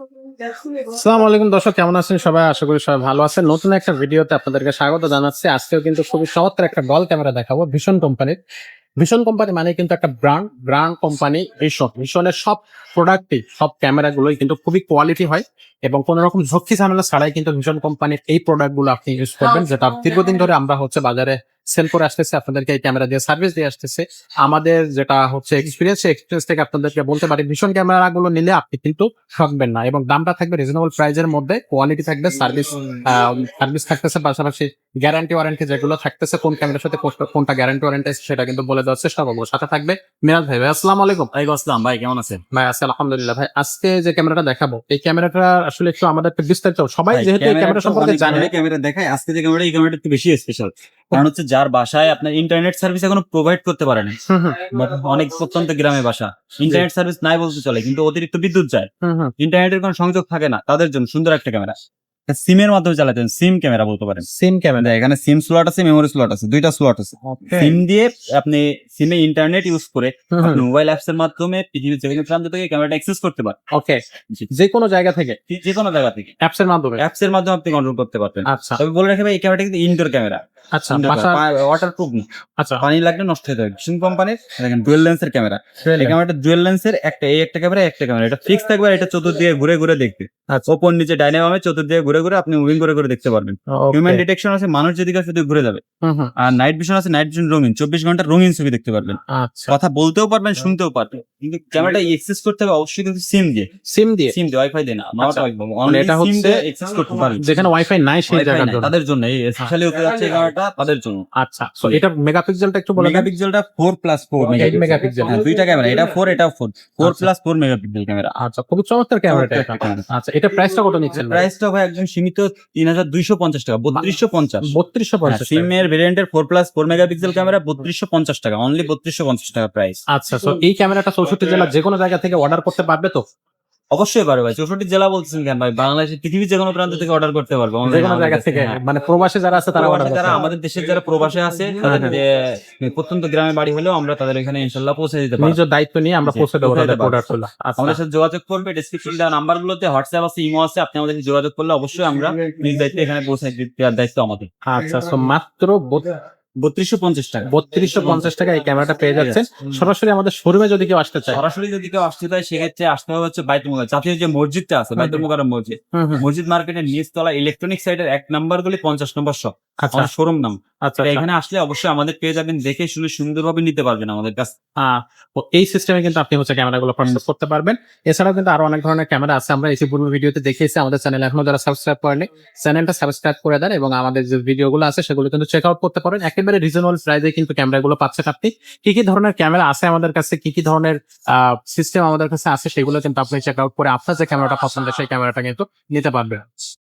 আসসালামু আলাইকুম দর্শক, কেমন আছেন সবাই? আশা করি সবাই ভালো আছেন। নতুন একটা ভিডিওতে আপনাদেরকে স্বাগত জানাচ্ছি। আজকেও কিন্তু খুবই চমৎকার একটা ডল ক্যামেরা দেখাবো ভীষণ কোম্পানির ভীষণ কোম্পানি মানে কিন্তু একটা ব্র্যান্ড ব্র্যান্ড কোম্পানি ভীষণ ভীষণের সব প্রোডাক্টই সব ক্যামেরাগুলোই কিন্তু খুবই কোয়ালিটি হয় এবং কোনো রকম ঝক্কি ঝামেলা ছাড়াই কিন্তু ভীষণ কোম্পানির এই প্রোডাক্টগুলো আপনি ইউজ করবেন, যেটা দীর্ঘদিন ধরে আমরা হচ্ছে বাজারে সেল করে আসতেছে, আপনাদেরকে এই ক্যামেরা দিয়ে সার্ভিস দিয়ে আসতেছে। আমাদের যেটা হচ্ছে এক্সপিরিয়েন্স সেই এক্সপিরিয়েন্স থেকে আপনাদেরকে বলতে পারি, ভীষণ ক্যামেরাগুলো নিলে আপনি কিন্তু থাকবেন না এবং দামটা থাকবে রিজনেবল প্রাইজের মধ্যে কোয়ালিটি থাকবে সার্ভিস সার্ভিস থাকতেছে, পাশাপাশি গ্যারান্টি ওয়ারেন্টি যেগুলো থাকতেছে কোন ক্যামেরার সাথে কোনটা- গ্যারান্টি ওয়ারেন্টি সেটা কিন্তু বলে দেওয়ার চেষ্টা করব। সাথে থাকবে মিরাজ ভাই। ভাই আসসালামু আলাইকুম। ওয়ালাইকুম আসসালাম। ভাই কেমন আছেন? ভাই আছে আলহামদুলিল্লাহ। ভাই আজকে যে ক্যামেরাটা দেখাবো এই ক্যামেরাটা আসলে একটু আমাদের একটু বিস্তারিত। সবাই যেহেতু এই ক্যামেরা সম্পর্কে জানে ক্যামেরা দেখায় আজকে যে ক্যামেরা এই ক্যামেরাটা একটু বেশি স্পেশাল কারণ হচ্ছে যার বাসায় আপনার ইন্টারনেট সার্ভিস এখনও প্রোভাইড করতে পারে না অনেক প্রত্যন্ত গ্রামে বাসা। ইন্টারনেট সার্ভিস নাই বলতে চলে কিন্তু অতিরিক্ত বিদ্যুৎ যায়। ইন্টারনেটের কোনো সংযোগ থাকে না। তাদের জন্য সুন্দর একটা ক্যামেরা সিমের মাধ্যমে চালাতেন সিম ক্যামেরা বলতে পারেন। SIM camera. এখানে সিম স্লট আছে মেমোরি স্লট আছে দুইটা স্লট আছে। সিম দিয়ে আপনি সিমে ইন্টারনেট ইউজ করে আপনি মোবাইল অ্যাপস এর মাধ্যমে পৃথিবীর যেখানে প্রান্ত থেকে ক্যামেরাটা অ্যাক্সেস করতে পারেন ওকে যে কোনো জায়গা থেকে? যে কোনো জায়গা থেকে। অ্যাপস এর মাধ্যমে? অ্যাপস এর মাধ্যমে আপনি কন্ট্রোল করতে পারবেন। আচ্ছা। তবে বলে রাখবে এই ক্যামেরাটা কিন্তু ইনডোর ক্যামেরা। আচ্ছা ওয়াটার প্রুফ আচ্ছা। পানি লাগলে নষ্ট হয়ে যাবে। ভীষণ কোম্পানির দেখেন ডুয়েল লেন্সের ক্যামেরা। এই ক্যামেরাটা ডুয়েল লেন্সের একটা এই একটা ক্যামেরা একটা ক্যামেরা। এটা ফিক্স থাকবে এটা চতুর্দিকে ঘুরে ঘুরে দেখবে আচ্ছা। ওপর নিচে ডাইনামামে চতুর্দিকে ঘুরে ঘুরে আপনি মুভিং করে করে দেখতে পারবেন। হিউম্যান ডিটেকশন আছে মানুষ যেদিকে শুধু ঘুরে যাবে। আর নাইট ভিশন আছে নাইট ভিশন রঙিন চব্বিশ ঘণ্টা রঙিন ছবি দেখতে পারবেন। আচ্ছা। কথা বলতেও পারবেন শুনতেও পারবেন। কিন্তু ক্যামেরাটা এক্সেস করতে হবে অবশ্যই কিন্তু সিম দিয়ে। সিম দিয়ে? সিম দিয়ে ওয়াইফাই দিয়ে না নট আচ্ছা। ওয়াইফাই মানে এটা হচ্ছে এক্সেস করতে পারবেন যেখানে ওয়াইফাই নাই সেই জায়গার জন্য তাদের জন্য এই স্পেশালি হতে যাচ্ছে ক্যামেরাটা তাদের জন্য। আচ্ছা তো এটা মেগাপিক্সেলটা একটু বলে মেগাপিক্সেলটা four plus four Eight megapixel। হ্যাঁ দুইটা ক্যামেরা এটা ফোর এটা ফোর ফোর আচ্ছা। Plus four megapixel camera. আচ্ছা খুব চমৎকার একটা camera। আচ্ছা এটা প্রাইসটা কত নিচ্ছেন প্রাইসটা ভাই একদম সীমিত তিন হাজার দুইশো পঞ্চাশ টাকা বত্রিশশো পঞ্চাশ। বত্রিশশো পঞ্চাশ টাকা। সিমের ভেরিয়েন্টের four plus four megapixel camera বত্রিশশো পঞ্চাশ টাকা অনলি বত্রিশশো পঞ্চাশ টাকা প্রাইস আচ্ছা তো এই ক্যামেরাটা চৌষট্টি জেলা যে কোনো জায়গা থেকে অর্ডার করতে পারবে তো? অবশ্যই পারবে ভাই চৌষট্টি জেলা বলছেন কেন ভাই? বাংলাদেশের পৃথিবীর যে কোনো প্রান্ত থেকে অর্ডার করতে পারবে যে কোনো জায়গা থেকে হ্যাঁ। মানে প্রবাসে যারা আছে তারা অর্ডার যারা আমাদের দেশের যারা প্রবাসে আছে তাদের প্রত্যন্ত গ্রামে বাড়ি হলেও আমরা তাদের এখানে ইনশাল্লাহ পৌঁছে দিতে পারব। নিজ দায়িত্ব নিয়ে আমরা পৌঁছে দেবো তাদের দিতে আচ্ছা। আমাদের সাথে যোগাযোগ করবে ডিসক্রিপশন দেওয়া নাম্বার গুলোতে হোয়াটসঅ্যাপ আছে ইমো আছে আপনি আমাদের যোগাযোগ করলে অবশ্যই আমরা নিজ দায়িত্বে এখানে পৌঁছে দেওয়ার দায়িত্ব আমাদের। আচ্ছা মাত্র বত্রিশশো পঞ্চাশ টাকা। বত্রিশশো পঞ্চাশ টাকা এই ক্যামেরাটা পেয়ে যাচ্ছেন। সরাসরি আমাদের শোরুমে যদি কেউ আসতে চায়। সরাসরি যদি কেউ আসতে চায় সেক্ষেত্রে আসতে হবে হচ্ছে বাইতুল মোকার জাতীয় যে মসজিদটা আছে বাইতুল মোকার মসজিদ। মসজিদ মার্কেটের নিচতলা ইলেকট্রনিক সাইডের এক নম্বর গুলি পঞ্চাশ নম্বর শপ আচ্ছা। শোরুম নাম। আচ্ছা আচ্ছা। এখানে আসলে অবশ্যই আমাদের পেয়ে যাবেন দেখে শুনে সুন্দরভাবে নিতে পারবেন আমাদের কাছ এই সিস্টেমে কিন্তু আপনি হচ্ছে ক্যামেরাগুলো পারচেস করতে পারবেন। এছাড়াও কিন্তু আরও অনেক ধরনের ক্যামেরা আছে। আমরা এই পূর্ব ভিডিওতে দেখিয়েছি আমাদের চ্যানেল এখনও যারা সাবস্ক্রাইব করেনি চ্যানেলটা সাবস্ক্রাইব করে দেন এবং আমাদের যে ভিডিওগুলো আছে সেগুলো কিন্তু চেক আউট করতে পারেন। একেবারে রিজনেবল প্রাইসে কিন্তু ক্যামেরাগুলো পাচ্ছেন আপনি। কি কি ধরনের ক্যামেরা আছে আমাদের কাছে? কি কি ধরনের সিস্টেম আমাদের কাছে আছে? সেগুলো কিন্তু আপনি চেক আউট করে আপনার যে ক্যামেরাটা পছন্দ সেই ক্যামেরাটা কিন্তু নিতে পারবেন।